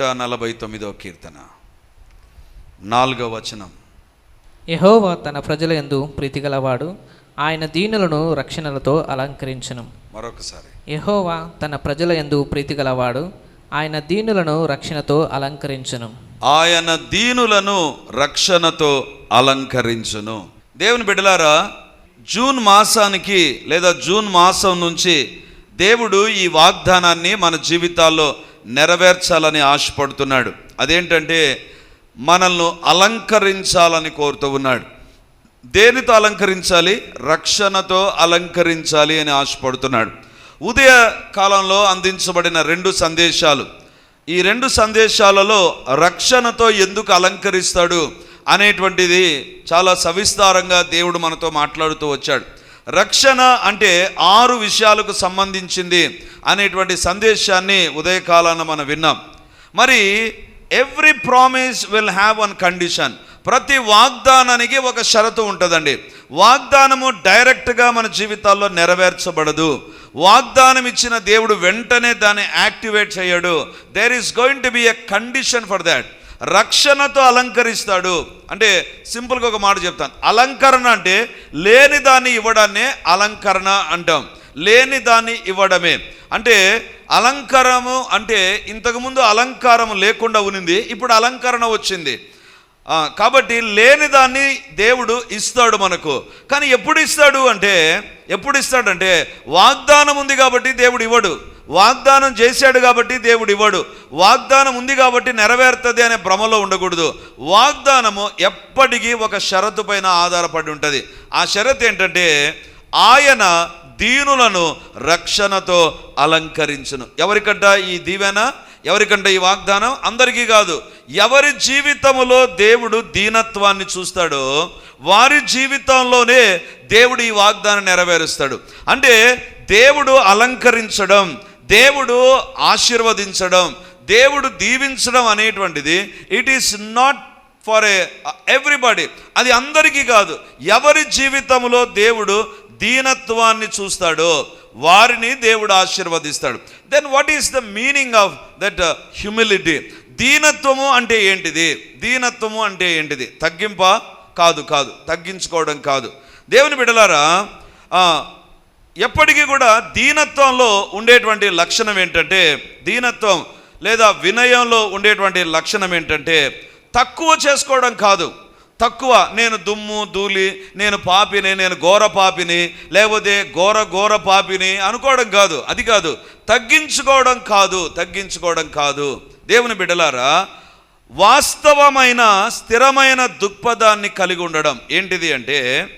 నూట నలభై తొమ్మిదో కీర్తన. నాలుగో వచనం. యెహోవా తన ప్రజల యందు ప్రీతిగలవాడు ఆయన దీనులను రక్షణలతో అలంకరించును. మరొకసారి. యెహోవా తన ప్రజల యందు ప్రీతిగలవాడు ఆయన దీనులను రక్షణతో అలంకరించును. ఆయన దీనులను రక్షణతో అలంకరించును. దేవుని బిడ్డలారా జూన్ మాసానికి లేదా జూన్ మాసం నుంచి దేవుడు ఈ వాగ్దానాన్ని మన జీవితాల్లో నెరవేర్చాలని ఆశపడుతున్నాడు. అదేంటంటే మనల్ని అలంకరించాలని కోరుతూ ఉన్నాడు. దేనితో అలంకరించాలి? రక్షణతో అలంకరించాలి అని ఆశపడుతున్నాడు. ఉదయ కాలంలో అందించబడిన రెండు సందేశాలు. ఈ రెండు సందేశాలలో రక్షణతో ఎందుకు అలంకరిస్తాడు అనేటువంటిది చాలా సవిస్తారంగా దేవుడు మనతో మాట్లాడుతూ వచ్చాడు. రక్షణ అంటే ఆరు విషయాలకు సంబంధించింది అనేటువంటి సందేశాన్ని ఉదయకాలాన మనం విన్నాం. మరి every promise will have one condition. ప్రతి వాగ్దానానికి ఒక షరతు ఉంటుందండి. వాగ్దానము డైరెక్ట్గా మన జీవితాల్లో నెరవేర్చబడదు. వాగ్దానం ఇచ్చిన దేవుడు వెంటనే దాన్ని యాక్టివేట్ చేయడు. There is going to be a condition for that రక్షణతో అలంకరిస్తాడు. అంటే సింపుల్గా ఒక మాట చెప్తాను. అలంకరణ అంటే లేని దాన్ని ఇవ్వడాన్నే అలంకరణ అంటాం. లేని దాన్ని ఇవ్వడమే. అంటే అలంకారము అంటే ఇంతకుముందు అలంకారం లేకుండా ఉనింది ఇప్పుడు అలంకరణ వచ్చింది. కాబట్టి లేని దాన్ని దేవుడు ఇస్తాడు మనకు. కానీ ఎప్పుడు ఇస్తాడు అంటే ఎప్పుడు ఇస్తాడంటే వాగ్దానం ఉంది కాబట్టి దేవుడు ఇవ్వడు. వాగ్దానం చేశాడు కాబట్టి దేవుడు ఇవ్వడు. వాగ్దానం ఉంది కాబట్టి నెరవేరుతుంది అనే భ్రమలో ఉండకూడదు. వాగ్దానము ఎప్పటికీ ఒక షరతు పైన ఆధారపడి ఉంటుంది. ఆ షరత్ ఏంటంటే ఆయన దీనులను రక్షణతో అలంకరించును. ఎవరికంట ఈ దీవెన? ఎవరికంటే ఈ వాగ్దానం? అందరికీ కాదు. ఎవరి జీవితంలో దేవుడు దీనత్వాన్ని చూస్తాడో వారి జీవితంలోనే దేవుడు ఈ వాగ్దానం నెరవేరుస్తాడు. అంటే దేవుడు అలంకరించడం దేవుడు ఆశీర్వదించడం దేవుడు దీవించడం అనేటువంటిది it is not for a everybody అది అందరికీ కాదు. ఎవరి జీవితంలో దేవుడు దీనత్వాన్ని చూస్తాడో వారిని దేవుడు ఆశీర్వదిస్తాడు. Then what is the meaning of that humility దీనత్వము అంటే ఏంటిది? దీనత్వము అంటే ఏంటిది? తగ్గింప? కాదు కాదు. తగ్గించుకోవడం కాదు. దేవుని బిడలారా ఎప్పటికీ కూడా దీనత్వంలో ఉండేటువంటి లక్షణం ఏంటంటే దీనత్వం లేదా వినయంలో ఉండేటువంటి లక్షణం ఏంటంటే తక్కువ చేసుకోవడం కాదు. తక్కువ నేను దుమ్ము ధూళి నేను పాపిని నేను ఘోర పాపిని లేకపోతే ఘోర ఘోర పాపిని అనుకోవడం కాదు. అది కాదు. తగ్గించుకోవడం కాదు. తగ్గించుకోవడం కాదు. దేవుని బిడ్డలారా వాస్తవమైన స్థిరమైన దృక్పథాన్ని కలిగి ఉండడం ఏంటిది అంటే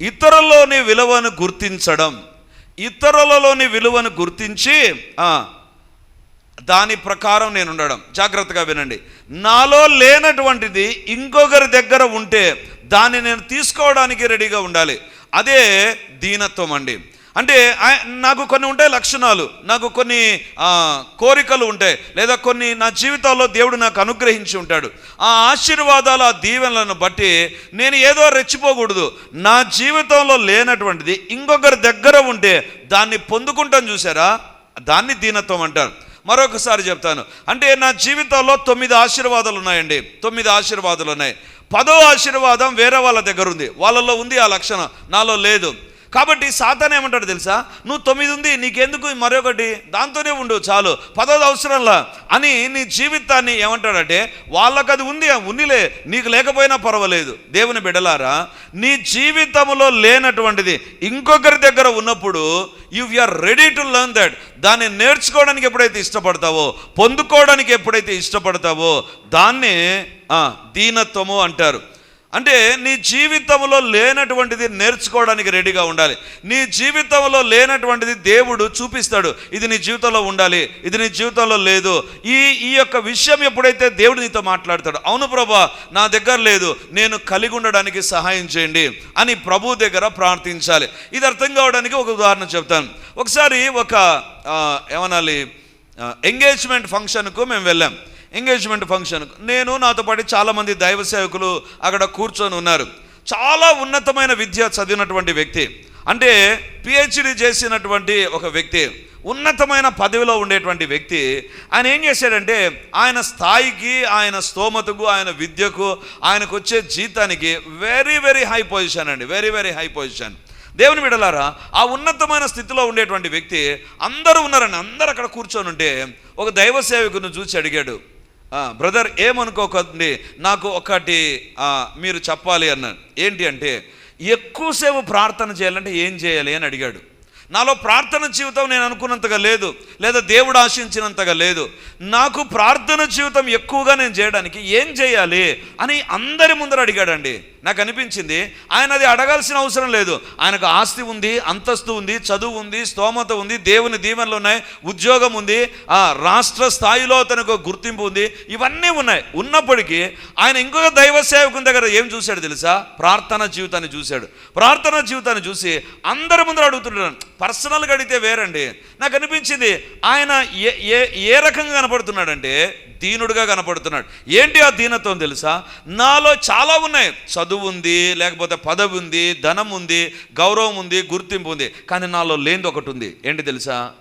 ఇతరుల్లోని విలువను గుర్తించడం. ఇతరులలోని విలువను గుర్తించి దాని ప్రకారం నేను ఉండడం. జాగ్రత్తగా వినండి. నాలో లేనటువంటిది ఇంకొకరి దగ్గర ఉంటే దాన్ని నేను తీసుకోవడానికి రెడీగా ఉండాలి. అదే దీనత్వం అండి. అంటే నాకు కొన్ని ఉంటాయి లక్షణాలు. నాకు కొన్ని కోరికలు ఉంటాయి. లేదా కొన్ని నా జీవితాల్లో దేవుడు నాకు అనుగ్రహించి ఉంటాడు. ఆ ఆశీర్వాదాలు ఆ దీవెనలను బట్టి నేను ఏదో రెచ్చిపోకూడదు. నా జీవితంలో లేనటువంటిది ఇంకొకరి దగ్గర ఉంటే దాన్ని పొందుకుంటాను చూసారా దాన్ని దీనత్వం అంటారు. మరొకసారి చెప్తాను. అంటే నా జీవితంలో తొమ్మిది ఆశీర్వాదాలు ఉన్నాయండి. తొమ్మిది ఆశీర్వాదాలు ఉన్నాయి. పదో ఆశీర్వాదం వేరే వాళ్ళ దగ్గర ఉంది వాళ్ళలో ఉంది ఆ లక్షణం. నాలో లేదు. కాబట్టి సాతాన్ ఏమంటాడు తెలుసా? నువ్వు తొమ్మిది ఉంది నీకెందుకు మరొకటి? దాంతోనే ఉండు చాలు. పదోది అవసరంలా అని నీ జీవితాన్ని ఏమంటాడంటే వాళ్ళకి అది ఉంది ఉన్నిలే. నీకు లేకపోయినా పర్వాలేదు. దేవుని బిడలారా నీ జీవితంలో లేనటువంటిది ఇంకొకరి దగ్గర ఉన్నప్పుడు you are ready to learn that దాన్ని నేర్చుకోవడానికి ఎప్పుడైతే ఇష్టపడతావో పొందుకోవడానికి ఎప్పుడైతే ఇష్టపడతావో దాన్నే దీనత్వము అంటారు. అంటే నీ జీవితంలో లేనటువంటిది నేర్చుకోవడానికి రెడీగా ఉండాలి. నీ జీవితంలో లేనటువంటిది దేవుడు చూపిస్తాడు. ఇది నీ జీవితంలో ఉండాలి ఇది నీ జీవితంలో లేదు. ఈ ఈ యొక్క విషయం ఎప్పుడైతే దేవుడు నీతో మాట్లాడతాడు అవును ప్రభా నా దగ్గర లేదు నేను కలిగి ఉండడానికి సహాయం చేయండి అని ప్రభు దగ్గర ప్రార్థించాలి. ఇది అర్థం కావడానికి ఒక ఉదాహరణ చెప్తాను. ఒకసారి ఒక ఏమనాలి ఎంగేజ్మెంట్ ఫంక్షన్కు మేము వెళ్ళాం. ఎంగేజ్మెంట్ ఫంక్షన్ నేను నాతో పాటు చాలామంది దైవ సేవకులు అక్కడ కూర్చొని ఉన్నారు. చాలా ఉన్నతమైన విద్య చదివినటువంటి వ్యక్తి. అంటే పిహెచ్డి చేసినటువంటి ఒక వ్యక్తి. ఉన్నతమైన పదవిలో ఉండేటువంటి వ్యక్తి. ఆయన ఏం చేశాడంటే ఆయన స్థాయికి ఆయన స్తోమతకు ఆయన విద్యకు ఆయనకు వచ్చే జీతానికి వెరీ వెరీ హై పొజిషన్ అండి. వెరీ వెరీ హై పొజిషన్ దేవుని విడలారా ఆ ఉన్నతమైన స్థితిలో ఉండేటువంటి వ్యక్తి అందరూ ఉన్నారని అందరూ అక్కడ కూర్చొని ఉంటే ఒక దైవ సేవకుని చూసి అడిగాడు బ్రదర్ ఏమనుకోకండి నాకు ఒకటి మీరు చెప్పాలి అన్నాడు. ఏంటి అంటే ఎక్కువసేపు ప్రార్థన చేయాలంటే ఏం చేయాలి అని అడిగాడు. నాలో ప్రార్థన జీవితం నేను అనుకున్నంతగా లేదు లేదా దేవుడు ఆశించినంతగా లేదు. నాకు ప్రార్థన జీవితం ఎక్కువగా నేను చేయడానికి ఏం చేయాలి అని అందరి ముందర అడిగాడండి. నాకు అనిపించింది ఆయన అది అడగాల్సిన అవసరం లేదు. ఆయనకు ఆస్తి ఉంది అంతస్తు ఉంది చదువు ఉంది స్తోమత ఉంది దేవుని దీవెనలు ఉన్నాయి ఉద్యోగం ఉంది ఆ రాష్ట్ర స్థాయిలో అతనికి గుర్తింపు ఉంది ఇవన్నీ ఉన్నాయి. ఉన్నప్పటికీ ఆయన ఇంకొక దైవ సేవకుని దగ్గర ఏం చూశాడు తెలుసా? ప్రార్థన జీవితాన్ని చూశాడు. ప్రార్థన జీవితాన్ని చూసి అందరి ముందర అడుగుతున్నాడు పర్సనల్గా అడిగితే వేరండి. నాకు అనిపించింది ఆయన ఏ ఏ ఏ రకంగా కనపడుతున్నాడంటే దీనుడుగా కనపడుతున్నాడు. ఏంటి ఆ దీనత్వం తెలుసా? నాలో చాలా ఉన్నాయి. చదువు ఉంది లేకపోతే పదవి ఉంది ధనం ఉంది గౌరవం ఉంది గుర్తింపు ఉంది. కానీ నాలో లేనిది ఒకటి ఉంది. ఏంటి తెలుసా?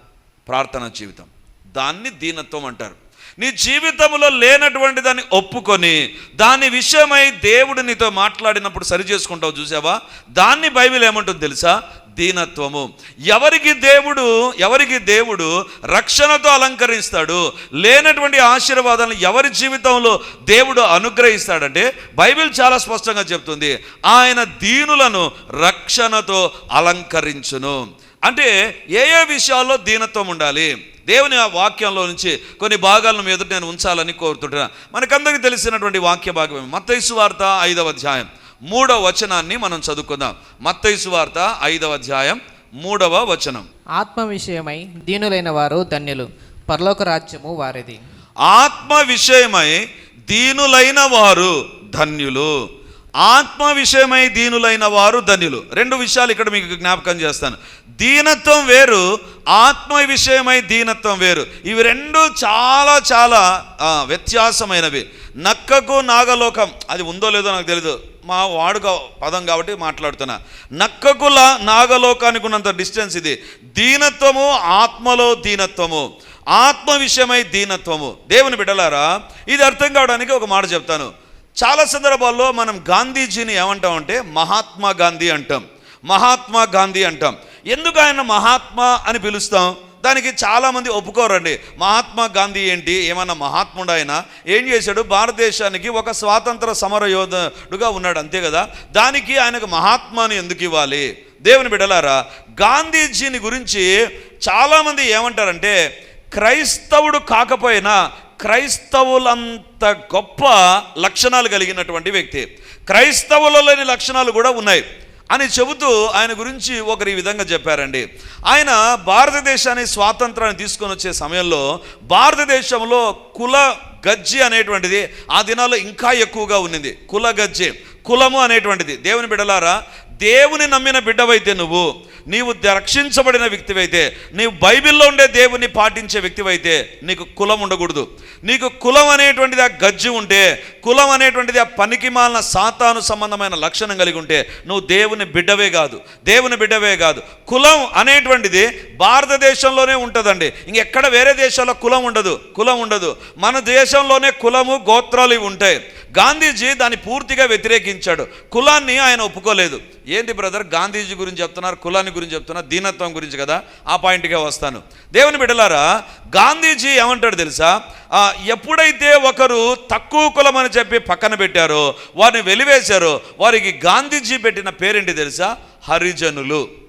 ప్రార్థన జీవితం. దాన్ని దీనత్వం అంటారు. నీ జీవితంలో లేనటువంటి దాన్ని ఒప్పుకొని దాని విషయమై దేవుడు నీతో మాట్లాడినప్పుడు సరి చేసుకుంటావు చూసావా? దాన్ని బైబిల్ ఏమంటుంది తెలుసా? దీనత్వము. ఎవరికి దేవుడు ఎవరికి దేవుడు రక్షణతో అలంకరిస్తాడు లేనటువంటి ఆశీర్వాదాలను ఎవరి జీవితంలో దేవుడు అనుగ్రహిస్తాడంటే బైబిల్ చాలా స్పష్టంగా చెప్తుంది ఆయన దీనులను రక్షణతో అలంకరించును. అంటే ఏ ఏ విషయాల్లో దీనత్వం ఉండాలి? దేవుని ఆ వాక్యంలో నుంచి కొన్ని భాగాలను మీ ఎదుట నేను ఉంచాలని కోరుతుంటున్నా. మనకందరికీ తెలిసినటువంటి వాక్య భాగమే మత్తైసు వార్త ఐదవ అధ్యాయం. మూడవ వచనాన్ని మనం చదువుకుందాం. మత్తైసు వార్త ఐదవ అధ్యాయం మూడవ వచనం. ఆత్మ విషయమై దీనులైన వారు ధన్యులు పరలోక రాజ్యము వారిది. ఆత్మ విషయమై దీనులైన వారు ధన్యులు. ఆత్మ విషయమై దీనులైన వారు ధన్యులు. రెండు విషయాలు ఇక్కడ మీకు జ్ఞాపకం చేస్తాను. దీనత్వం వేరు ఆత్మ విషయమై దీనత్వం వేరు. ఇవి రెండు చాలా చాలా వ్యత్యాసమైనవి. నక్కకు నాగలోకం అది ఉందో లేదో నాకు తెలియదు మా వాడుక పదం కాబట్టి మాట్లాడుతున్నా. నక్కకు నాగలోకానికి ఉన్నంత డిస్టెన్స్ ఇది. దీనత్వము ఆత్మలో దీనత్వము. ఆత్మ విషయమై దీనత్వము. దేవుని బిడ్డలారా ఇది అర్థం కావడానికి ఒక మాట చెప్తాను. చాలా సందర్భాల్లో మనం గాంధీజీని ఏమంటామంటే మహాత్మా గాంధీ అంటాం. మహాత్మా గాంధీ అంటాం. ఎందుకు ఆయన మహాత్మా అని పిలుస్తాం? దానికి చాలామంది ఒప్పుకోరండి. మహాత్మా గాంధీ ఏంటి? ఏమన్నా మహాత్ముడు ఆయన? ఏం చేశాడు? భారతదేశానికి ఒక స్వాతంత్ర సమర యోధుడుగా ఉన్నాడు అంతే కదా? దానికి ఆయనకు మహాత్మాని ఎందుకు ఇవ్వాలి? దేవుని బిడలారా గాంధీజీని గురించి చాలామంది ఏమంటారంటే క్రైస్తవుడు కాకపోయినా క్రైస్తవులంత గొప్ప లక్షణాలు కలిగినటువంటి వ్యక్తి. క్రైస్తవులలోని లక్షణాలు కూడా ఉన్నాయి. అని చెబుతూ ఆయన గురించి ఒకరు ఈ విధంగా చెప్పారండి. ఆయన భారతదేశాన్ని స్వాతంత్రాన్ని తీసుకొని వచ్చే సమయంలో భారతదేశంలో కుల గజ్జి అనేటువంటిది ఆ దినాల్లో ఇంకా ఎక్కువగా ఉన్నింది. కుల గజ్జి కులము అనేటువంటిది. దేవుని బిడలారా దేవుని నమ్మిన బిడ్డవైతే నువ్వు నీవు రక్షించబడిన వ్యక్తివైతే నీవు బైబిల్లో ఉండే దేవుని పాటించే వ్యక్తివైతే నీకు కులం ఉండకూడదు. నీకు కులం అనేటువంటిది ఆ గజ్జి ఉంటే కులం అనేటువంటిది ఆ పనికి మాలిన సాతాను సంబంధమైన లక్షణం కలిగి ఉంటే నువ్వు దేవుని బిడ్డవే కాదు. దేవుని బిడ్డవే కాదు. కులం అనేటువంటిది భారతదేశంలోనే ఉంటుందండి. ఇంకెక్కడ వేరే దేశాల్లో కులం ఉండదు. కులం ఉండదు. మన దేశంలోనే కులము గోత్రాలు ఇవి ఉంటాయి. గాంధీజీ దాన్ని పూర్తిగా వ్యతిరేకించాడు. కులాన్ని ఆయన ఒప్పుకోలేదు. ఏంటి బ్రదర్? గాంధీజీ గురించి చెప్తున్నారు కులాన్ని గురించి చెప్తున్నారు దీనత్వం గురించి కదా? ఆ పాయింట్గా వస్తాను. దేవుని బిడ్డలారా గాంధీజీ ఏమంటాడు తెలుసా? ఎప్పుడైతే ఒకరు తక్కువ కులం అని చెప్పి పక్కన పెట్టారో వారిని వెలివేశారో వారికి గాంధీజీ పెట్టిన పేరేంటి తెలుసా? హరిజనులు.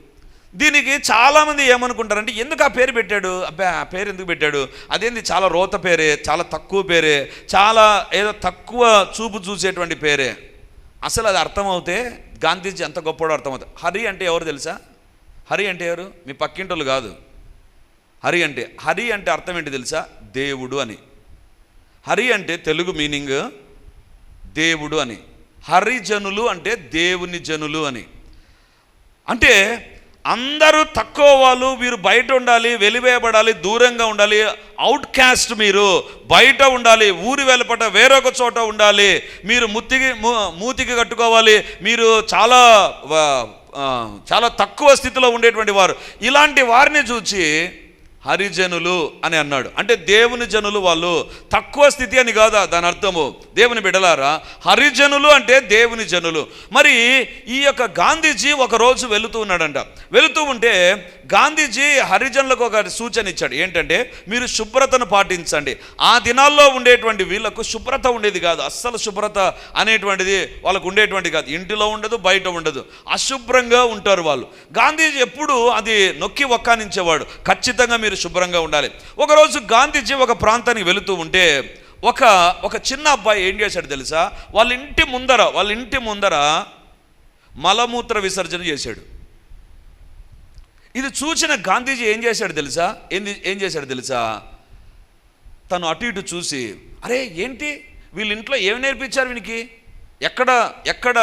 దీనికి చాలామంది ఏమనుకుంటారంటే ఎందుకు ఆ పేరు పెట్టాడు? అబ్బా ఆ పేరు ఎందుకు పెట్టాడు? అదేంది చాలా రోత పేరే చాలా తక్కువ పేరే చాలా ఏదో తక్కువ చూపు చూసేటువంటి పేరే. అసలు అది అర్థమవుతే గాంధీజీ ఎంత గొప్పడో అర్థమవుతుంది. హరి అంటే ఎవరు తెలుసా? హరి అంటే ఎవరు? మీ పక్కింటోళ్ళు కాదు. హరి అంటే హరి అంటే అర్థం ఏంటి తెలుసా? దేవుడు అని. హరి అంటే తెలుగు మీనింగ్ దేవుడు అని. హరిజనులు అంటే దేవుని జనులు అని. అంటే అందరూ తక్కువ వాళ్ళు మీరు బయట ఉండాలి వెలివేయబడాలి దూరంగా ఉండాలి అవుట్ క్యాస్ట్ మీరు బయట ఉండాలి ఊరి వెలుపట వేరొక చోట ఉండాలి మీరు ముత్తికి మూతికి కట్టుకోవాలి మీరు చాలా చాలా తక్కువ స్థితిలో ఉండేటువంటి వారు. ఇలాంటి వారిని చూచి హరిజనులు అని అన్నాడు. అంటే దేవుని జనులు వాళ్ళు తక్కువ స్థితి అని కాదా? దాని అర్థము దేవుని బిడలారా హరిజనులు అంటే దేవుని జనులు. మరి ఈ యొక్క గాంధీజీ ఒక రోజు వెళుతూ ఉన్నాడంట. వెళుతూ ఉంటే గాంధీజీ హరిజనులకు ఒక సూచన ఇచ్చాడు. ఏంటంటే మీరు శుభ్రతను పాటించండి. ఆ దినాల్లో ఉండేటువంటి వీళ్ళకు శుభ్రత ఉండేది కాదు. అస్సలు శుభ్రత అనేటువంటిది వాళ్ళకు ఉండేటువంటి కాదు. ఇంటిలో ఉండదు బయట ఉండదు. అశుభ్రంగా ఉంటారు వాళ్ళు. గాంధీజీ ఎప్పుడు అది నొక్కి ఒక్కానించేవాడు ఖచ్చితంగా మీరు శుభ్రంగా ఉండాలి. ఒకరోజు గాంధీజీ ఒక ప్రాంతానికి వెళుతూ ఉంటే ఒక ఒక చిన్న అబ్బాయి ఏం చేశాడు తెలుసా? వాళ్ళ ఇంటి ముందర వాళ్ళ ఇంటి ముందర మలమూత్ర విసర్జన చేశాడు. ఇది చూసిన గాంధీజీ ఏం చేశాడు తెలుసా? ఏంది ఏం చేశాడు తెలుసా? తను అటు ఇటు చూసి అరే ఏంటి? వీళ్ళ ఇంట్లో ఏమి నేర్పించారు వీనికి? ఎక్కడ ఎక్కడ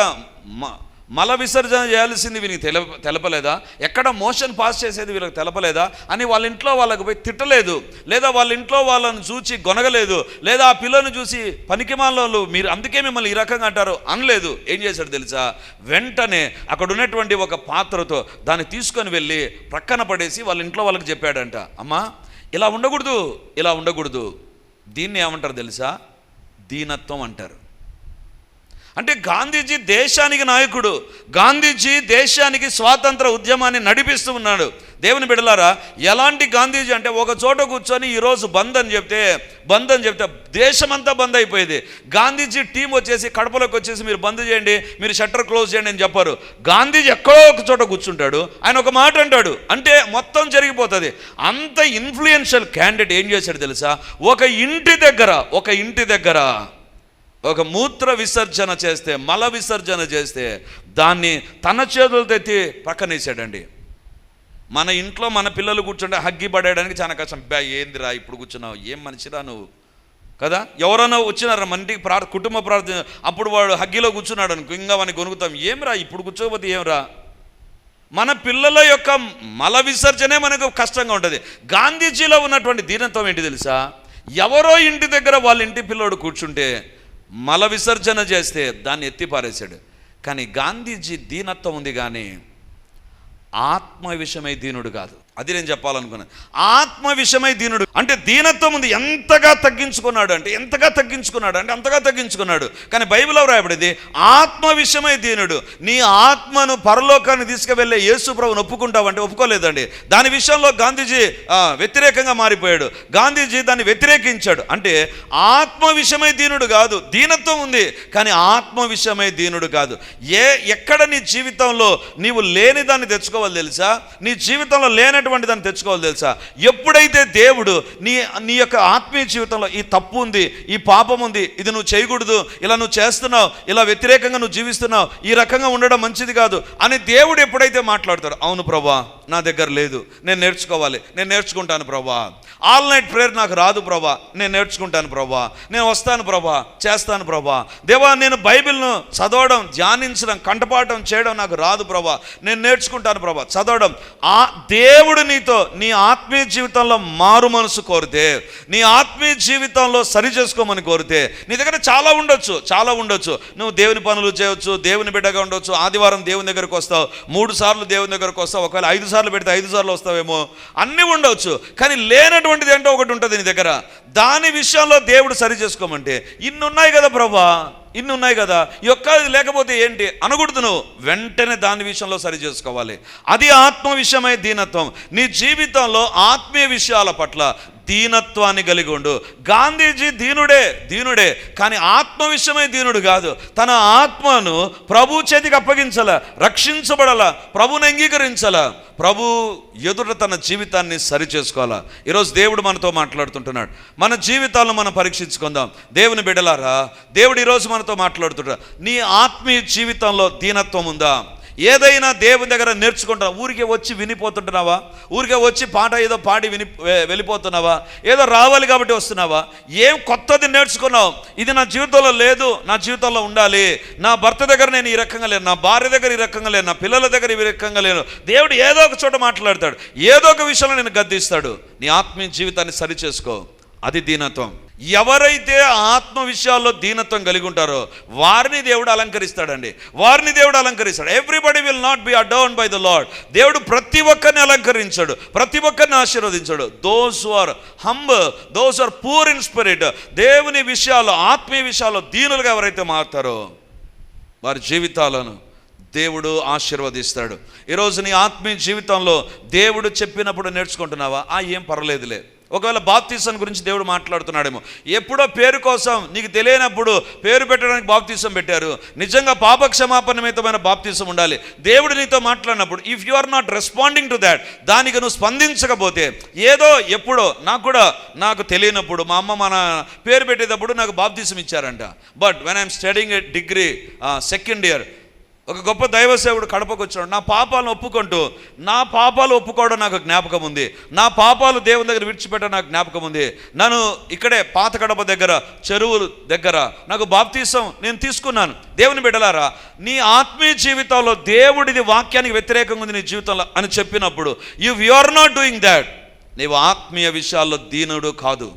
మ- మల విసర్జన చేయాల్సింది వీనికి తెల తెలపలేదా? ఎక్కడ మోషన్ పాస్ చేసేది వీళ్ళకి తెలపలేదా? అని వాళ్ళ ఇంట్లో వాళ్ళకి పోయి తిట్టలేదు. లేదా వాళ్ళ ఇంట్లో వాళ్ళని చూసి గొనగలేదు. లేదా ఆ పిల్లని చూసి పనికిమాలలో మీరు అందుకే మిమ్మల్ని ఈ రకంగా అంటారు అనలేదు. ఏం చేశాడు తెలుసా? వెంటనే అక్కడ ఉన్నటువంటి ఒక పాత్రతో దాన్ని తీసుకొని వెళ్ళి ప్రక్కన పడేసి వాళ్ళ ఇంట్లో వాళ్ళకి చెప్పాడంట. అమ్మా ఇలా ఉండకూడదు ఇలా ఉండకూడదు. దీన్ని ఏమంటారు తెలుసా? దీనత్వం అంటారు. అంటే గాంధీజీ దేశానికి నాయకుడు గాంధీజీ దేశానికి స్వాతంత్ర ఉద్యమాన్ని నడిపిస్తూ ఉన్నాడు. దేవుని బిడలారా ఎలాంటి గాంధీజీ అంటే ఒక చోట కూర్చొని ఈరోజు బంద్ అని చెప్తే బంద్ అని చెప్తే దేశమంతా బంద్ అయిపోయేది. గాంధీజీ టీం వచ్చేసి కడపలోకి వచ్చేసి మీరు బంద్ చేయండి మీరు షట్టర్ క్లోజ్ చేయండి అని చెప్పారు. గాంధీజీ ఎక్కడో ఒక చోట కూర్చుంటాడు ఆయన ఒక మాట అంటాడు. అంటే మొత్తం జరిగిపోతుంది. అంత ఇన్ఫ్లుయెన్షియల్ క్యాండిడేట్ ఏం చేశాడు తెలుసా? ఒక ఇంటి దగ్గర ఒక ఇంటి దగ్గర ఒక మూత్ర విసర్జన చేస్తే మల విసర్జన చేస్తే దాన్ని తన చేతులతో ఎత్తి పక్కనేసాడండి. మన ఇంట్లో మన పిల్లలు కూర్చుంటే హగ్గి పడేయడానికి చాలా కష్టం. బ్యా ఏందిరా ఇప్పుడు కూర్చున్నావు? ఏం మనిషిరా నువ్వు? కదా? ఎవరైనా వచ్చినారా? మన ఇంటికి ప్రార్ కుటుంబ ప్రార్థన అప్పుడు వాడు హగ్గిలో కూర్చున్నాడు అనుకో ఇంకా వాడిని కొనుక్కుతాం ఏమిరా? ఇప్పుడు కూర్చోకపోతే ఏమిరా? మన పిల్లల యొక్క మల విసర్జనే మనకు కష్టంగా ఉంటుంది. గాంధీజీలో ఉన్నటువంటి దీనత్వం ఏంటి తెలుసా? ఎవరో ఇంటి దగ్గర వాళ్ళ ఇంటి పిల్లోడు కూర్చుంటే మల విసర్జన చేస్తే దాన్ని ఎత్తిపారేశాడు కానీ గాంధీజీ దీనత్వం ఉంది కానీ ఆత్మ విషయమై దీనుడు కాదు. అది నేను చెప్పాలనుకున్నాను ఆత్మ విషయమై దీనుడు అంటే దీనత్వం ఉంది. ఎంతగా తగ్గించుకున్నాడు అంటే ఎంతగా తగ్గించుకున్నాడు అంటే అంతగా తగ్గించుకున్నాడు. కానీ బైబిల్లో రాయబడింది? ఆత్మ విషయమై దీనుడు. నీ ఆత్మను పరలోకాన్ని తీసుకువెళ్ళే యేసు ప్రభుని ఒప్పుకుంటావంటే ఒప్పుకోలేదండి. దాని విషయంలో గాంధీజీ ఆ, వ్యతిరేకంగా మారిపోయాడు. గాంధీజీ దాన్ని వ్యతిరేకించాడు. అంటే ఆత్మ విషయమై దీనుడు కాదు. దీనత్వం ఉంది కానీ ఆత్మ విషయమై దీనుడు కాదు. ఏ ఎక్కడ నీ జీవితంలో నీవు లేని దాన్ని తెచ్చుకోవాలి తెలుసా? నీ జీవితంలో లేనటువంటి దాన్ని తెచ్చుకోవాలి తెలుసా? ఎప్పుడైతే దేవుడు నీ నీ యొక్క ఆత్మీయ జీవితంలో ఈ తప్పు ఉంది ఈ పాపం ఉంది ఇది నువ్వు చేయకూడదు ఇలా నువ్వు చేస్తున్నావు ఇలా వ్యతిరేకంగా నువ్వు జీవిస్తున్నావు ఈ రకంగా ఉండడం మంచిది కాదు అని దేవుడు ఎప్పుడైతే మాట్లాడతాడు అవును ప్రభా నా దగ్గర లేదు నేను నేర్చుకోవాలి నేను నేర్చుకుంటాను ప్రభా. ఆల్ నైట్ ప్రేయర్ నాకు రాదు ప్రభా నేను నేర్చుకుంటాను ప్రభా నేను వస్తాను ప్రభా చేస్తాను ప్రభా. దేవా నేను బైబిల్ను చదవడం ధ్యానించడం కంటపాటం చేయడం నాకు రాదు ప్రభా నేను నేర్చుకుంటాను ప్రభా చదవడం. ఆ దేవుడు నీతో నీ ఆత్మీయ జీవితంలో మారు మనసు కోరితే నీ ఆత్మీయ జీవితంలో సరి చేసుకోమని కోరితే నీ దగ్గర చాలా ఉండొచ్చు చాలా ఉండొచ్చు. నువ్వు దేవుని పనులు చేయొచ్చు దేవుని బిడ్డగా ఉండొచ్చు ఆదివారం దేవుని దగ్గరకు వస్తావు మూడు సార్లు దేవుని దగ్గరకు వస్తావు ఒకవేళ ఐదు సార్లు పెడితే ఐదు సార్లు వస్తావేమో అన్నీ ఉండొచ్చు. కానీ లేనటువంటిది ఏంటో ఒకటి ఉంటుంది నీ దగ్గర. దాని విషయంలో దేవుడు సరి చేసుకోమంటే ఇన్నున్నాయి కదా ప్రభా? ఇన్ని ఉన్నాయి కదా. ఈ యొక్క లేకపోతే ఏంటి? అనకూడదు నువ్వు. వెంటనే దాని విషయంలో సరి చేసుకోవాలి. అది ఆత్మ విషయమై దీనత్వం. నీ జీవితంలో ఆత్మీయ విషయాల పట్ల దీనత్వాన్ని కలిగి ఉండు. గాంధీజీ దీనుడే దీనుడే కానీ ఆత్మ విషయమై దీనుడు కాదు. తన ఆత్మను ప్రభు చేతికి అప్పగించాల రక్షించబడాల ప్రభుని అంగీకరించాల ప్రభు ఎదుట తన జీవితాన్ని సరిచేసుకోవాలా. ఈరోజు దేవుడు మనతో మాట్లాడుతుంటున్నాడు. మన జీవితాలను మనం పరీక్షించుకుందాం. దేవుని బిడలారా దేవుడు ఈరోజు మనతో మాట్లాడుతుంటాడు. నీ ఆత్మీయ జీవితంలో దీనత్వం ఉందా? ఏదైనా దేవుని దగ్గర నేర్చుకుంటున్నావు? ఊరికే వచ్చి వినిపోతుంటున్నావా? ఊరికే వచ్చి పాట ఏదో పాడి విని వెళ్ళిపోతున్నావా? ఏదో రావాలి కాబట్టి వస్తున్నావా? ఏం కొత్తది నేర్చుకున్నావు? ఇది నా జీవితంలో లేదు నా జీవితంలో ఉండాలి. నా భర్త దగ్గర నేను ఈ రకంగా లేను నా భార్య దగ్గర ఈ రకంగా లేను నా పిల్లల దగ్గర ఈ రకంగా లేను. దేవుడు ఏదో ఒక చోట మాట్లాడతాడు ఏదో ఒక విషయంలో నేను గద్దిస్తాడు. నీ ఆత్మీయ జీవితాన్ని సరి చేసుకో అది దీనత్వం. ఎవరైతే ఆత్మ విషయాల్లో దీనత్వం కలిగి ఉంటారో వారిని దేవుడు అలంకరిస్తాడండి. వారిని దేవుడు అలంకరిస్తాడు. Everybody will not be adorn by the Lord దేవుడు ప్రతి ఒక్కరిని అలంకరించాడు. ప్రతి ఒక్కరిని ఆశీర్వదించాడు. Those are humble those are poor in spirit దేవుని విషయాల్లో ఆత్మీయ విషయాల్లో దీనులుగా ఎవరైతే మారుతారో వారి జీవితాలను దేవుడు ఆశీర్వదిస్తాడు. ఈరోజు నీ ఆత్మీయ జీవితంలో దేవుడు చెప్పినప్పుడు నేర్చుకుంటున్నావా? ఆ ఏం పర్వాలేదులే. ఒకవేళ బాప్తీసం గురించి దేవుడు మాట్లాడుతున్నాడేమో. ఎప్పుడో పేరు కోసం నీకు తెలియనప్పుడు పేరు పెట్టడానికి బాప్తీసం పెట్టారు. నిజంగా పాపక్షమాపణమితమైన బాప్తీసం ఉండాలి. దేవుడు నీతో మాట్లాడినప్పుడు if you are not responding to that దానికి నువ్వు స్పందించకపోతే ఏదో ఎప్పుడో నాకు కూడా నాకు తెలియనప్పుడు మా అమ్మ మన పేరు పెట్టేటప్పుడు నాకు బాప్తీసం ఇచ్చారంట. But when I'm studying a degree second year ఒక గొప్ప దైవ సేవుడు కడపకు వచ్చాడు నా పాపాలను ఒప్పుకుంటూ నా పాపాలు ఒప్పుకోవడం నాకు జ్ఞాపకం ఉంది. నా పాపాలు దేవుని దగ్గర విడిచిపెట్టడం నాకు జ్ఞాపకం ఉంది. నన్ను ఇక్కడే పాత కడప దగ్గర చెరువులు దగ్గర నాకు బాప్తీసం నేను తీసుకున్నాను. దేవుని బిడ్డలారా నీ ఆత్మీయ జీవితంలో దేవుడిది వాక్యానికి వ్యతిరేకంగా ఉంది నీ జీవితంలో అని చెప్పినప్పుడు you you are not doing that నీవు ఆత్మీయ విషయాల్లో దీనుడు కాదు.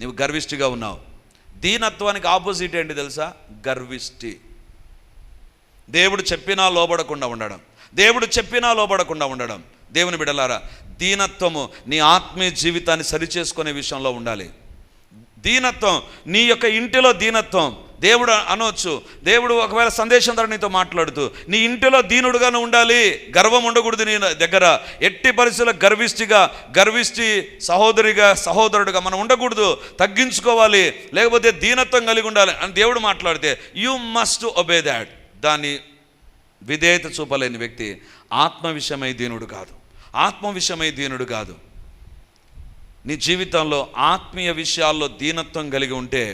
నీవు గర్విష్టిగా ఉన్నావు. దీనత్వానికి ఆపోజిట్ ఏంటి తెలుసా? గర్విష్టి. దేవుడు చెప్పినా లోబడకుండా ఉండడం. దేవుడు చెప్పినా లోబడకుండా ఉండడం. దేవుని బిడలారా దీనత్వము నీ ఆత్మీయ జీవితాన్ని సరిచేసుకునే విషయంలో ఉండాలి. దీనత్వం నీ యొక్క ఇంటిలో దీనత్వం. దేవుడు అనవచ్చు దేవుడు ఒకవేళ సందేశం ద్వారా నీతో మాట్లాడుతూ నీ ఇంటిలో దీనుడుగానే ఉండాలి గర్వం ఉండకూడదు నీ దగ్గర. ఎట్టి పరిస్థితుల్లో గర్విష్టిగా గర్విష్టి సహోదరిగా సహోదరుడిగా మనం ఉండకూడదు తగ్గించుకోవాలి లేకపోతే దీనత్వం కలిగి ఉండాలి అని దేవుడు మాట్లాడితే యు మస్ట్ ఒబే దాట్ దాన్ని విధేయత చూపలేని వ్యక్తి ఆత్మ విషయమై దీనుడు కాదు. ఆత్మ విషయమై దీనుడు కాదు. నీ జీవితంలో ఆత్మీయ విషయాల్లో దీనత్వం కలిగి ఉంటే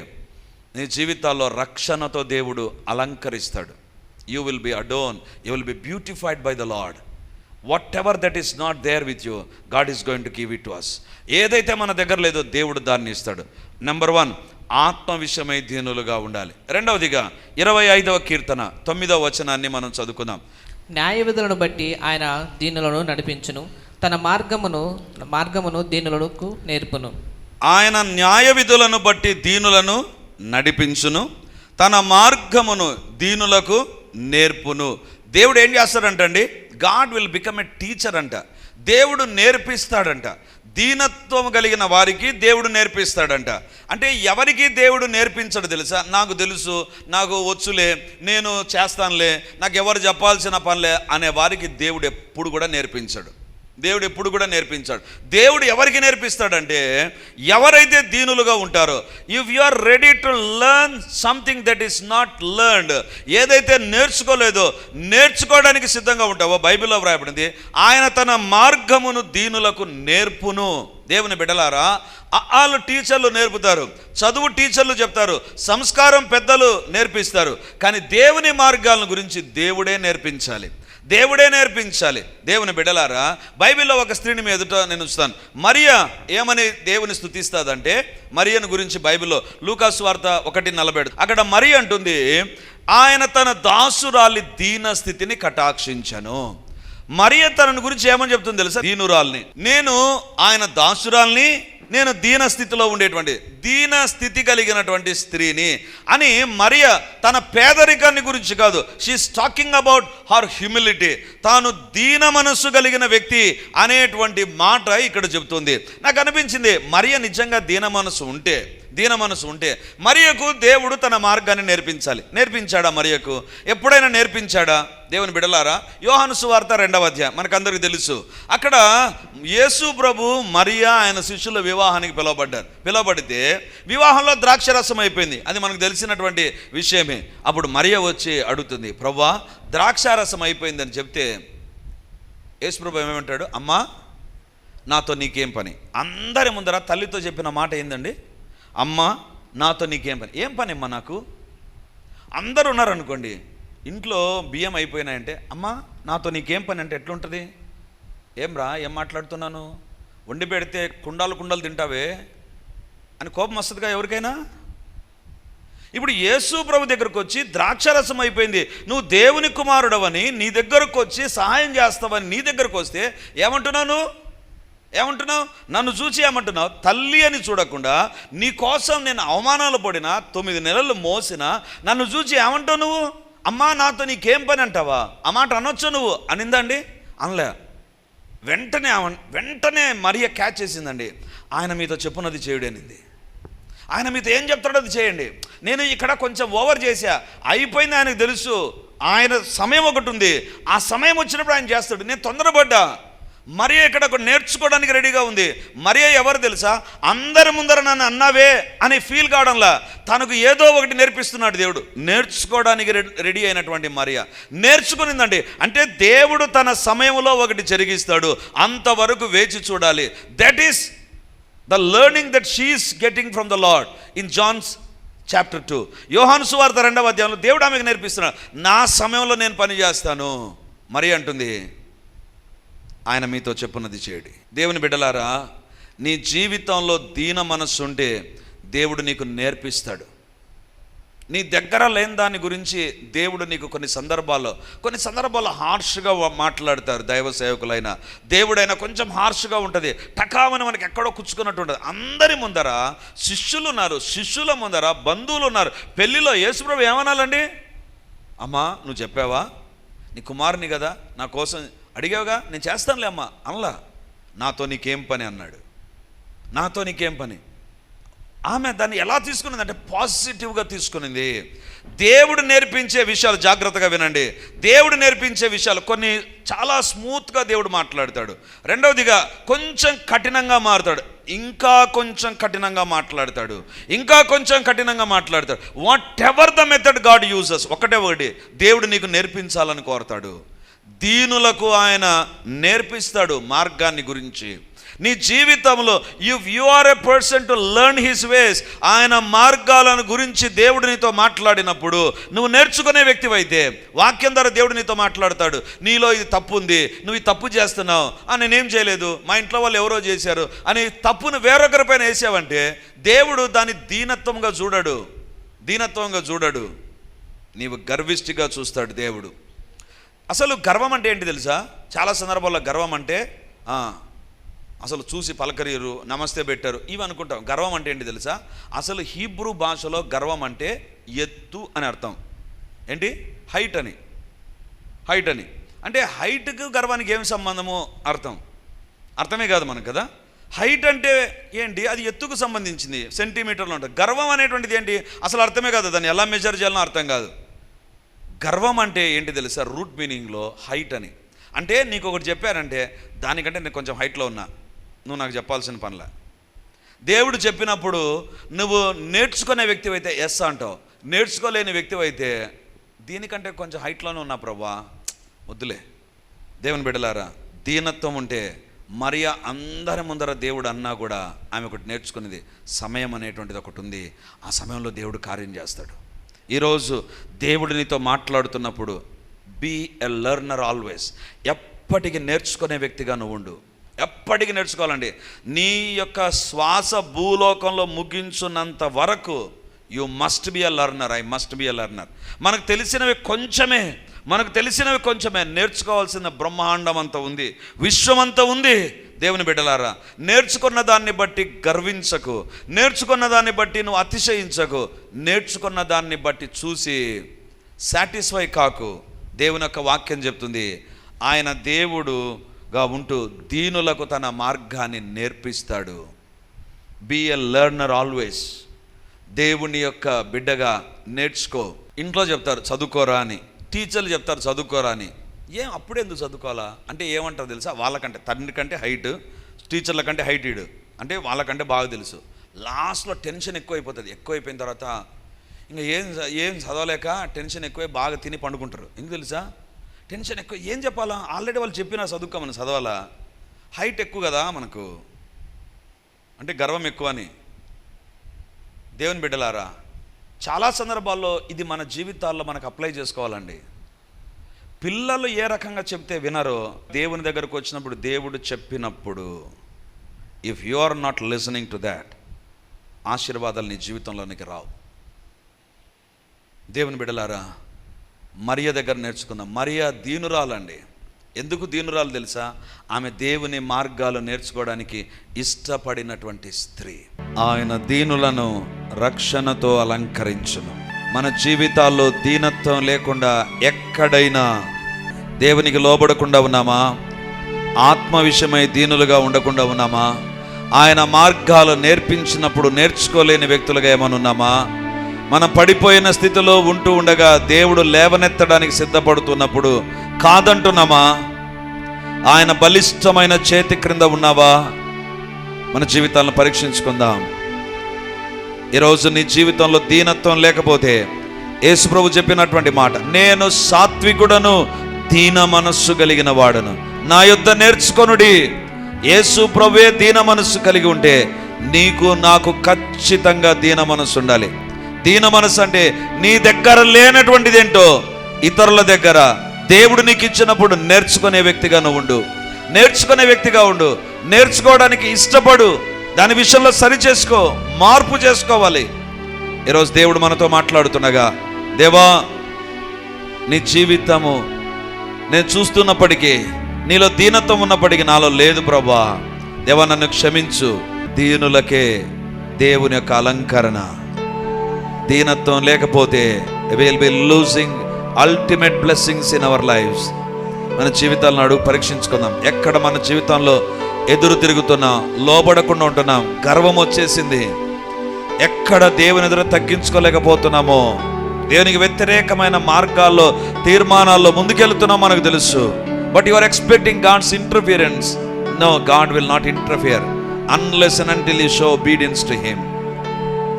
నీ జీవితాల్లో రక్షణతో దేవుడు అలంకరిస్తాడు. You will be adorn you will be beautified by the Lord whatever that is not there with you God is going to give it to us ఏదైతే మన దగ్గర లేదో దేవుడు దాన్ని ఇస్తాడు. నెంబర్ వన్ ఆత్మ విషయమై దీనులుగా ఉండాలి. రెండవదిగా ఇరవై ఐదవ కీర్తన తొమ్మిదవ వచనాన్ని మనం చదువుకుందాం. న్యాయ విధులను బట్టి ఆయన దీనులను నడిపించును తన మార్గమును మార్గమును దీనులకు నేర్పును. ఆయన న్యాయ విధులను బట్టి దీనులను నడిపించును తన మార్గమును దీనులకు నేర్పును. దేవుడు ఏం చేస్తాడంటండి? God will become a teacher అంట. దేవుడు నేర్పిస్తాడంట. దీనత్వం కలిగిన వారికి దేవుడు నేర్పిస్తాడంట. అంటే ఎవరికి దేవుడు నేర్పించడు తెలుసా? నాకు తెలుసు నాకు వచ్చులే నేను చేస్తానులే నాకు ఎవరు చెప్పాల్సిన పనిలే అనే వారికి దేవుడు ఎప్పుడు కూడా నేర్పించడు. దేవుడు ఎప్పుడు కూడా నేర్పించాడు. దేవుడు ఎవరికి నేర్పిస్తాడంటే ఎవరైతే దీనులుగా ఉంటారో if you are ready to learn something that is not learned ఏదైతే నేర్చుకోలేదో నేర్చుకోవడానికి సిద్ధంగా ఉంటావో బైబిల్లో వ్రాయబడింది ఆయన తన మార్గమును దీనులకు నేర్పును. దేవుని బిడ్డలారా వాళ్ళు టీచర్లు నేర్పుతారు చదువు టీచర్లు చెప్తారు సంస్కారం పెద్దలు నేర్పిస్తారు కానీ దేవుని మార్గాలను గురించి దేవుడే నేర్పించాలి. దేవుడే నేర్పించాలి. దేవుని బిడలారా బైబిల్లో ఒక స్త్రీని మీ ఎదుట నేను ఉంచుతాను. మరియా ఏమని దేవుని స్థుతిస్తుందంటే మరియను గురించి బైబిల్లో లూకాసు వార్త ఒకటి నలభై అక్కడ మరి అంటుంది ఆయన తన దాసురాలి దీన స్థితిని కటాక్షించను. మరియ తనని గురించి ఏమని చెప్తుంది తెలుసా? దీనురాల్ని. నేను ఆయన దాసురాల్ని నేను దీన స్థితిలో ఉండేటువంటి దీన స్థితి కలిగినటువంటి స్త్రీని అని మరియ తన పేదరికాన్ని గురించి కాదు she is talking about her humility తాను దీన మనస్సు కలిగిన వ్యక్తి అనేటువంటి మాట ఇక్కడ చెబుతుంది. నాకు అనిపించింది మరియ నిజంగా దీన మనస్సు ఉంటే దీన మనసు ఉంటే మరియకు దేవుడు తన మార్గాన్ని నేర్పించాలి. నేర్పించాడా మరియకు? ఎప్పుడైనా నేర్పించాడా? దేవుని బిడలారా యోహాను సువార్త రెండవ అధ్యాయం. మనకందరికీ తెలుసు. అక్కడ యేసు ప్రభు మరియా ఆయన శిష్యుల వివాహానికి పిలువబడ్డారు. పిలువబడితే వివాహంలో ద్రాక్షరసం అయిపోయింది. అది మనకు తెలిసినటువంటి విషయమే. అప్పుడు మరియ వచ్చి అడుగుతుంది ప్రవ్వా ద్రాక్షారసం అయిపోయిందని చెప్తే యేసు ప్రభు ఏమేమంటాడు అమ్మా నాతో నీకేం పని? అందరి ముందర తల్లితో చెప్పిన మాట ఏందండి? అమ్మ నాతో నీకేం పని? ఏం పని అమ్మా నాకు? అందరు ఉన్నారనుకోండి ఇంట్లో బియ్యం అయిపోయినాయంటే అమ్మ నాతో నీకేం పని అంటే ఎట్లుంటుంది? ఏం రా ఏం మాట్లాడుతున్నాను? వండి పెడితే కుండాలు కుండలు తింటావే? అని కోపం వస్తుందిగా ఎవరికైనా? ఇప్పుడు యేసు ప్రభు దగ్గరకు వచ్చి ద్రాక్షరసం అయిపోయింది. నువ్వు దేవుని కుమారుడవని నీ దగ్గరకు వచ్చి సహాయం చేస్తావని నీ దగ్గరకు వస్తే ఏమంటున్నాను? ఏమంటున్నావు? నన్ను చూసి ఏమంటున్నావు? తల్లి అని చూడకుండా నీ కోసం నేను అవమానాలు పడిన తొమ్మిది నెలలు మోసిన నన్ను చూసి ఏమంటావు నువ్వు? అమ్మా నాతో నీకేం పని అంటావా? ఆ మాట అనొచ్చు నువ్వు? అనిందండి? అనలే. వెంటనే వెంటనే మరియ క్యాచ్ చేసిందండి. ఆయన మీతో చెప్పున్నది చేయుడు అనింది. ఆయన మీతో ఏం చెప్తాడో అది చేయండి. నేను ఇక్కడ కొంచెం ఓవర్ చేశా. అయిపోయింది ఆయనకు తెలుసు. ఆయన సమయం ఒకటి ఉంది. ఆ సమయం వచ్చినప్పుడు ఆయన చేస్తాడు. నేను తొందరపడ్డా. మరియ ఇక్కడ నేర్చుకోవడానికి రెడీగా ఉంది. మరియ ఎవరు తెలుసా? అందరి ముందర నన్ను అన్నావే అని ఫీల్ కావడంలా తనకు ఏదో ఒకటి నేర్పిస్తున్నాడు దేవుడు. నేర్చుకోవడానికి రెడీ అయినటువంటి మరియ. నేర్చుకునిందండి. అంటే దేవుడు తన సమయంలో ఒకటి జరిగిస్తాడు. అంతవరకు వేచి చూడాలి. That is the learning that she is getting from the lord in John's chapter two యోహాను సువార్త రెండవ అధ్యాయంలో దేవుడు ఆమెకు నేర్పిస్తున్నాడు. నా సమయంలో నేను పని చేస్తాను. మరి అంటుంది. ఆయన మీతో చెప్పున్నది చేయడి. దేవుని బిడ్డలారా నీ జీవితంలో దీన మనస్సు ఉంటే దేవుడు నీకు నేర్పిస్తాడు. నీ దగ్గర లేని దాని గురించి దేవుడు నీకు కొన్ని సందర్భాల్లో కొన్ని సందర్భాల్లో హార్ష్గా మాట్లాడతారు దైవ సేవకులైన. దేవుడైనా కొంచెం హార్ష్గా ఉంటుంది. టకామని మనకి ఎక్కడో కుచ్చుకున్నట్టు ఉంటుంది. అందరి ముందర శిష్యులు ఉన్నారు శిష్యుల ముందర బంధువులు ఉన్నారు. పెళ్ళిలో యేసుప్రభు ఏమనాలండి అమ్మా నువ్వు చెప్పావా? నీ కుమారుని కదా నా కోసం అడిగావుగా నేను చేస్తానులే అమ్మా. అనలా నాతో నీకేం పని? అన్నాడు. నాతో నీకేం పని? ఆమె దాన్ని ఎలా తీసుకున్నది అంటే పాజిటివ్గా తీసుకునింది. దేవుడు నేర్పించే విషయాలు జాగ్రత్తగా వినండి. దేవుడు నేర్పించే విషయాలు కొన్ని చాలా స్మూత్గా దేవుడు మాట్లాడతాడు. రెండవదిగా కొంచెం కఠినంగా మారుతాడు. ఇంకా కొంచెం కఠినంగా మాట్లాడతాడు. ఇంకా కొంచెం కఠినంగా మాట్లాడతాడు. Whatever the method God uses ఒకటే ఒకటి దేవుడు నీకు నేర్పించాలని కోరతాడు. దీనులకు ఆయన నేర్పిస్తాడు మార్గాన్ని గురించి. నీ జీవితంలో if you are a person to learn his ways ఆయన మార్గాలను గురించి దేవుడు నీతో మాట్లాడినప్పుడు నువ్వు నేర్చుకునే వ్యక్తివైతే వాక్యం ద్వారా దేవుడు నీతో మాట్లాడతాడు. నీలో ఇది తప్పు ఉంది నువ్వు ఈ తప్పు చేస్తున్నావు అని నేనేం చేయలేదు మా ఇంట్లో వాళ్ళు ఎవరో చేశారు అని తప్పును వేరొకరిపైన వేసావంటే దేవుడు దాన్ని దీనత్వంగా చూడడు. దీనత్వంగా చూడడు. నీవు గర్విష్టిగా చూస్తాడు దేవుడు. అసలు గర్వం అంటే ఏంటి తెలుసా? చాలా సందర్భాల్లో గర్వం అంటే అసలు చూసి పలకరియరు నమస్తే పెట్టారు ఇవి అనుకుంటాం. గర్వం అంటే ఏంటి తెలుసా? అసలు హీబ్రూ భాషలో గర్వం అంటే ఎత్తు అని అర్థం. ఏంటి? హైట్ అని. హైట్ అని. అంటే హైట్కు గర్వానికి ఏం సంబంధము? అర్థం. అర్థమే కాదు మనకు కదా? హైట్ అంటే ఏంటి? అది ఎత్తుకు సంబంధించింది. సెంటీమీటర్లు ఉంటుంది. గర్వం అనేటువంటిది ఏంటి? అసలు అర్థమే కాదు దాన్ని. ఎలా మెజర్ చేయాలో అర్థం కాదు. గర్వం అంటే ఏంటి తెలుసా? రూట్ మీనింగ్లో హైట్ అని. అంటే నీకు ఒకటి చెప్పారంటే దానికంటే నేను కొంచెం హైట్లో ఉన్నా. నువ్వు నాకు చెప్పాల్సిన పనుల. దేవుడు చెప్పినప్పుడు నువ్వు నేర్చుకునే వ్యక్తి అయితే ఎస్ అంటావు. నేర్చుకోలేని వ్యక్తి అయితే దీనికంటే కొంచెం హైట్లోనే ఉన్నా ప్రభా. వద్దులే. దేవుని బిడ్డలారా దీనత్వం ఉంటే మరియా అందరి ముందర దేవుడు అన్నా కూడా ఆమె ఒకటి నేర్చుకునేది సమయం అనేటువంటిది ఒకటి ఉంది. ఆ సమయంలో దేవుడు కార్యం చేస్తాడు. ఈరోజు దేవుడు నీతో మాట్లాడుతున్నప్పుడు బీ ఎ లెర్నర్ ఆల్వేస్ ఎప్పటికీ నేర్చుకునే వ్యక్తిగా నువ్వు ఉండు. ఎప్పటికీ నేర్చుకోవాలండి. నీ యొక్క శ్వాస భూలోకంలో ముగించున్నంత వరకు you must be a learner I must be a learner మనకు తెలిసినవి కొంచెమే మనకు తెలిసినవి కొంచెమే. నేర్చుకోవాల్సిన బ్రహ్మాండం అంత ఉంది విశ్వమంతా ఉంది. దేవుని బిడ్డలారా నేర్చుకున్న దాన్ని బట్టి గర్వించకు నేర్చుకున్న దాన్ని బట్టి నువ్వు అతిశయించకు నేర్చుకున్న దాన్ని బట్టి చూసి సాటిస్ఫై కాకు. దేవుని యొక్క వాక్యం చెప్తుంది ఆయన దేవుడుగా ఉంటూ దీనులకు తన మార్గాన్ని నేర్పిస్తాడు. బీ ఎ లెర్నర్ ఆల్వేస్ దేవుని యొక్క బిడ్డగా నేర్చుకో. ఇంట్లో చెప్తారు చదువుకోరా అని. టీచర్లు చెప్తారు చదువుకోరా అని. ఏం అప్పుడే ఎందుకు చదువుకోవాలా? అంటే ఏమంటారు తెలుసా? వాళ్ళకంటే తండ్రి కంటే హైట్ టీచర్ల కంటే హైట్ ఇడు అంటే వాళ్ళకంటే బాగా తెలుసు. లాస్ట్లో టెన్షన్ ఎక్కువైపోతుంది. ఎక్కువైపోయిన తర్వాత ఇంకా ఏం ఏం చదవలేక టెన్షన్ ఎక్కువై బాగా తిని పండుకుంటారు. ఎందుకు తెలుసా? టెన్షన్ ఎక్కువ ఏం చెప్పాలా? ఆల్రెడీ వాళ్ళు చెప్పినా చదువుకోమని చదవాలా? హైట్ ఎక్కువ కదా మనకు. అంటే గర్వం ఎక్కువ అని. దేవుని బిడ్డలారా చాలా సందర్భాల్లో ఇది మన జీవితాల్లో మనకు అప్లై చేసుకోవాలండి. పిల్లలు ఏ రకంగా చెప్తే వినరో దేవుని దగ్గరకు వచ్చినప్పుడు దేవుడు చెప్పినప్పుడు if you are not listening to that ఆశీర్వాదాలు నీ జీవితంలోనికి రావు. దేవుని బిడ్డలారా మరియ దగ్గర నేర్చుకుందాం. మరియ దీనురాలండి. ఎందుకు దీనురాలు తెలుసా? ఆమె దేవుని మార్గాలు నేర్చుకోవడానికి ఇష్టపడినటువంటి స్త్రీ. ఆయన దీనులను రక్షణతో అలంకరించును. మన జీవితాల్లో దీనత్వం లేకుండా ఎక్కడైనా దేవునికి లోబడకుండా ఉన్నామా? ఆత్మ విషయమై దీనులుగా ఉండకుండా ఉన్నామా? ఆయన మార్గాలు నేర్పించినప్పుడు నేర్చుకోలేని వ్యక్తులుగా ఏమైనా ఉన్నామా? మనం పడిపోయిన స్థితిలో ఉంటూ ఉండగా దేవుడు లేవనెత్తడానికి సిద్ధపడుతున్నప్పుడు కాదంటున్నామా? ఆయన బలిష్టమైన చేతి క్రింద ఉన్నావా? మన జీవితాలను పరీక్షించుకుందాం. ఈరోజు నీ జీవితంలో దీనత్వం లేకపోతే యేసుప్రభు చెప్పినటువంటి మాట నేను సాత్వికుడను దీన మనస్సు కలిగిన వాడను. నా యుద్ధ నేర్చుకొనుడి. యేసు ప్రభువే దీన మనస్సు కలిగి ఉంటే నీకు నాకు ఖచ్చితంగా దీన మనస్సు ఉండాలి. దీన మనస్సు అంటే నీ దగ్గర లేనటువంటిది ఏంటో ఇతరుల దగ్గర. దేవుడు నీకు ఇచ్చినప్పుడు నేర్చుకునే వ్యక్తిగా నువ్వు ఉండు. నేర్చుకునే వ్యక్తిగా ఉండు. నేర్చుకోవడానికి ఇష్టపడు. దాని విషయంలో సరి చేసుకో. మార్పు చేసుకోవాలి. ఈరోజు దేవుడు మనతో మాట్లాడుతుండగా దేవా నీ జీవితము నేను చూస్తున్నప్పటికీ నీలో దీనత్వం ఉన్నప్పటికీ నాలో లేదు ప్రభా. దేవా నన్ను క్షమించు. దీనులకే దేవుని యొక్క అలంకరణ. దీనత్వం లేకపోతే will be losing ultimate blessings in our lifes మన జీవితాలను అడుగు పరీక్షించుకుందాం. ఎక్కడ మన జీవితంలో ఎదురు తిరుగుతున్నాం లోబడకుండా ఉంటున్నాం గర్వం వచ్చేసింది. ఎక్కడ దేవుని ఎదురు తగ్గించుకోలేకపోతున్నామో దేవునికి వ్యతిరేకమైన మార్గాల్లో తీర్మానాల్లో ముందుకెళ్తున్నాం మనకు తెలుసు. But you are expecting God's interference no God will not interfere unless and until you show obedience to him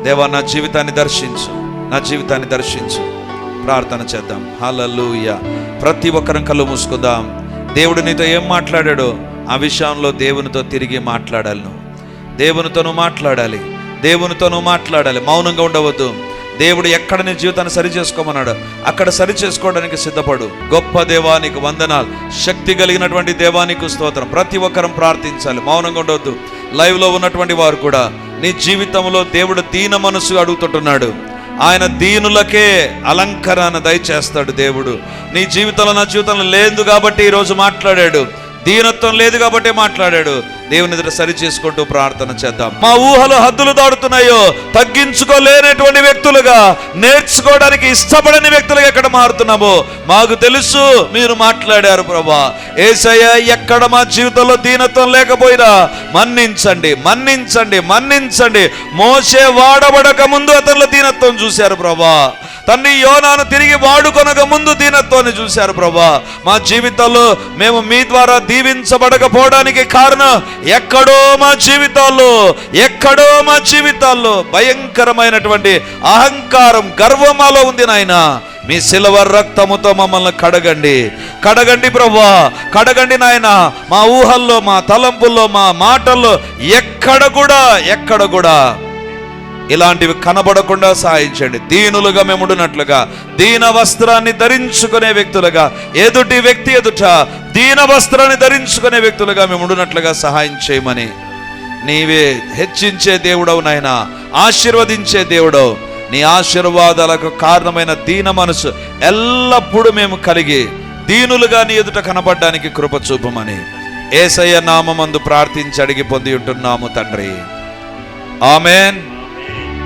దేవా నా జీవితాన్ని దర్శించు. నా జీవితాన్ని దర్శించు. ప్రార్థన చేద్దాం. హలలుయ ప్రతి ఒక్కరం కళ్ళు మూసుకుందాం. దేవుడు నీతో ఏం మాట్లాడాడో? ఆ విషయంలో దేవునితో తిరిగి మాట్లాడాలి నువ్వు. మాట్లాడాలి. దేవునితోనూ మాట్లాడాలి. మౌనంగా ఉండవద్దు. దేవుడు ఎక్కడ నీ జీవితాన్ని సరి చేసుకోమన్నాడు? అక్కడ సరి చేసుకోవడానికి సిద్ధపడు. గొప్ప దేవానికి వందనాలు. శక్తి కలిగినటువంటి దేవానికి స్తోత్రం. ప్రతి ఒక్కరం ప్రార్థించాలి. మౌనంగా ఉండవద్దు లైవ్లో ఉన్నటువంటి వారు కూడా నీ జీవితంలో దేవుడు దీన మనసు అడుగుతుంటున్నాడు. ఆయన దీనులకే అలంకరణ దయచేస్తాడు దేవుడు. నీ జీవితంలో నా జీవితంలో లేదు కాబట్టి ఈరోజు మాట్లాడాడు. దీనత్వం లేదు కాబట్టి మాట్లాడాడు. దేవుని దగ్గర సరి చేసుకుంటూ ప్రార్థన చేద్దాం. మా ఊహలు హద్దులు దాడుతున్నాయో తగ్గించుకోలేనటువంటి వ్యక్తులుగా నేర్చుకోవడానికి ఇష్టపడని వ్యక్తులుగా ఎక్కడ మారుతున్నామో మాకు తెలుసు మీరు మాట్లాడారు ప్రభా. ఏసయ్య ఎక్కడ మా జీవితంలో దీనత్వం లేకపోయినా మన్నించండి మన్నించండి మన్నించండి. మోసే వాడబడక ముందు అతనిలో దీనత్వం చూశారు ప్రభా. తండ్రి యోనాను తిరిగి వాడుకొనక ముందు దీనత్వాన్ని చూశారు ప్రభా. మా జీవితాల్లో మేము మీ ద్వారా దీవించబడకపోవడానికి కారణం ఎక్కడో మా జీవితాల్లో ఎక్కడో మా జీవితాల్లో భయంకరమైనటువంటి అహంకారం గర్వం మాలో ఉంది నాయన. మీ సిల్వర్ రక్తముతో మమ్మల్ని కడగండి. కడగండి ప్రభా కడగండి నాయన. మా ఊహల్లో మా తలంపుల్లో మా మాటల్లో ఎక్కడ కూడా ఎక్కడ కూడా ఇలాంటివి కనబడకుండా సాయించండి. దీనులుగా మేము ఉండునట్లుగా దీన వస్త్రాన్ని ధరించుకునే వ్యక్తులుగా ఎదుటి వ్యక్తి ఎదుట దీన వస్త్రాన్ని ధరించుకునే వ్యక్తులుగా మేము ఉండునట్లుగా సహాయం చేయమని. నీవే హెచ్చించే దేవుడవు నాయన ఆశీర్వదించే దేవుడవు. నీ ఆశీర్వాదాలకు కారణమైన దీన మనసు ఎల్లప్పుడూ మేము కలిగి దీనులుగా నీ ఎదుట కనబడడానికి కృప చూపమని. ఏసయ్య నామందు ప్రార్థించి అడిగి పొంది ఉంటున్నాము తండ్రి. ఆమెన్.